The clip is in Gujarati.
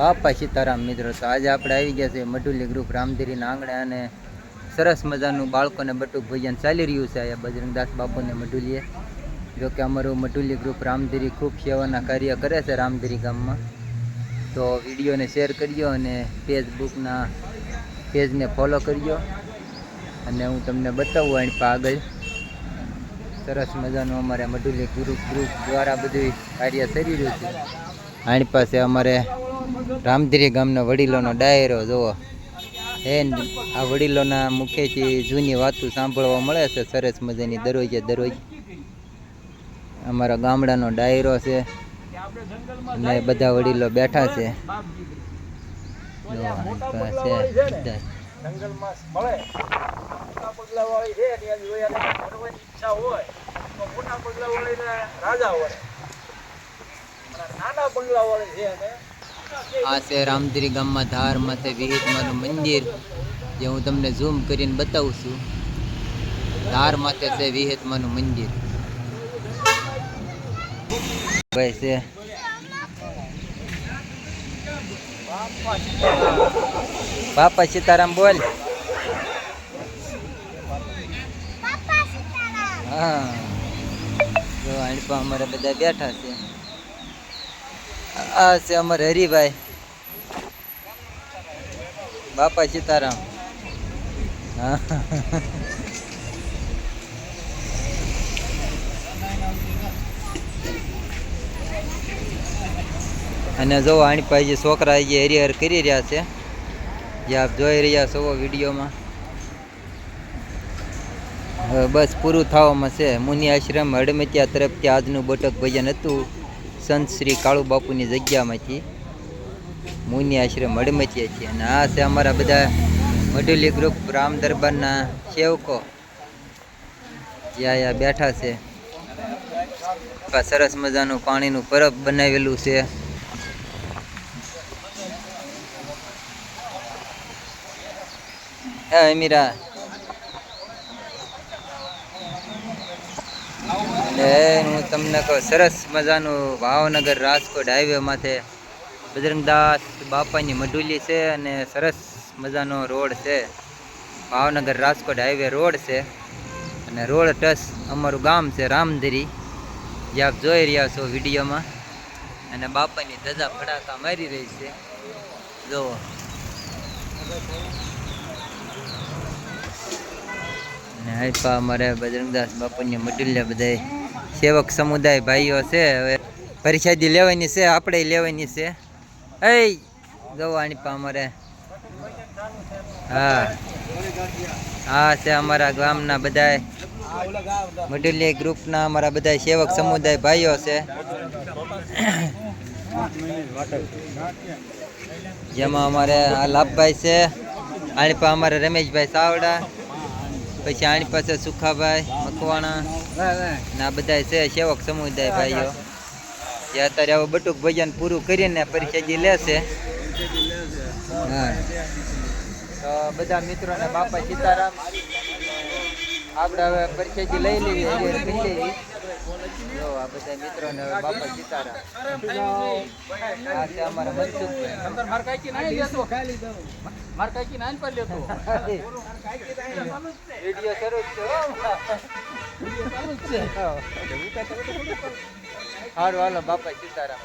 બાપા સીતારામ મિત્રો, તો આજે આપણે આવી ગયા છે મઢુલી ગ્રુપ રામધીરીના આંગણે અને સરસ મજાનું બાળકોને બટુક ભોજન ચાલી રહ્યું છે અહીંયા બજરંગદાસ બાપુને મઢુલીએ. જો કે અમારું મઢુલી ગ્રુપ રામધીરી ખૂબ સેવાના કાર્ય કરે છે રામધીરી ગામમાં. તો વિડીયોને શેર કરજો અને ફેસબુકના પેજને ફોલો કરજો. અને હું તમને બતાવું અહીં પા આગળ. સરસ મજાનું અમારે મઢુલી ગ્રુપ ગ્રુપ દ્વારા બધું કાર્ય થઈ રહ્યું છે. આની પાસે અમારે રામધીરી ગામના વડીલોનો ડાયરો જુઓ. એ આ વડીલોના મુખેથી જૂની વાતો સાંભળવા મળે છે, સરસ મજાની દરરોજે દરરોજ અમારા ગામડાનો ડાયરો છે. અને બધા વડીલો બેઠા છે. જંગલમાં હોય તો મોટા પગલાવાળીને છે આ છે રામધીરી ગામમાં ધાર માથે વિહિતમાનું મંદિર જે હું તમને ઝૂમ કરીને બતાવું છું. ધાર માથે છે વિહિતમાનું મંદિર. ભાઈ છે. બાપા સીતારામ બોલ. હા. જો પર અમારે બધા બેઠા છે. આ છે અમારે હરિભાઈ. બાપા સીતારામ. અને જો પાસે જે છોકરા જે હરિહર કરી રહ્યા છે, જે આપ જોઈ રહ્યા છો વિડીયોમાં. બસ પૂરું થવામાં છે. મુનિ આશ્રમ હડમતિયા તરફથી આજનું બટક ભજન હતું. સંત શ્રી કાળુ બાપુની જગ્યામાંથી મુનિ આશ્રમ હડમતિયા છીએ. અને આ છે અમારા બધા મઢુલી ગ્રુપ રામ દરબારના સેવકો. જે અહીંયા બેઠા છે. સરસ મજાનું પાણીનું પરબ બનાવેલું છે. હે, અમીરા અને હું તમને કહું, સરસ મજાનું ભાવનગર રાજકોટ હાઈવે બજરંગદાસ બાપાની મઢુલી છે અને સરસ મજાનો રોડ છે. ભાવનગર રાજકોટ હાઈવે રોડ છે અને રોડ ટચ અમારું ગામ છે રામધરી. જે આપ જોઈ રહ્યા છો વિડીયોમાં. અને બાપાની ધજા ફડાકા મારી રહી છે. જુઓ. અને આપ્યા અમારે બજરંગદાસ બાપુની મઢુલ્યા બધા સેવક સમુદાય ભાઈઓ છે. હવે પરિષદી લેવાની છે આપણે લેવાની છે. એ જોવાની પા અમારે. હા. હા છે અમારા ગામના બધા મઢુલી ગ્રુપના અમારા બધા સેવક સમુદાય ભાઈઓ છે. જેમાં અમારે આ લાભભાઈ છે. આની પાસે અમારે રમેશભાઈ સાવડા પછી આની પાસે સુખાભાઈ, મકવાણા ના બધા છે, સેવક સમુદાય ભાઈઓ. જે અત્યારે હવે બટુક ભજન પૂરું કરીને પરિષદી લેશે હા તો બધા મિત્રોને બાપા સીતારામ. આપણે હવે પરિષદી લઈ લેવી હરિહર કરી લેવી જો આ બધા મિત્રો ને બાપા સીતારા અમારા મનસુખભાઈ. મારે માર કાકી નાઈ લેતો માર કાકી નાઈ પર લેતો વીડિયો શરૂ છે હો. સારું હાલો બાપા સીતારામ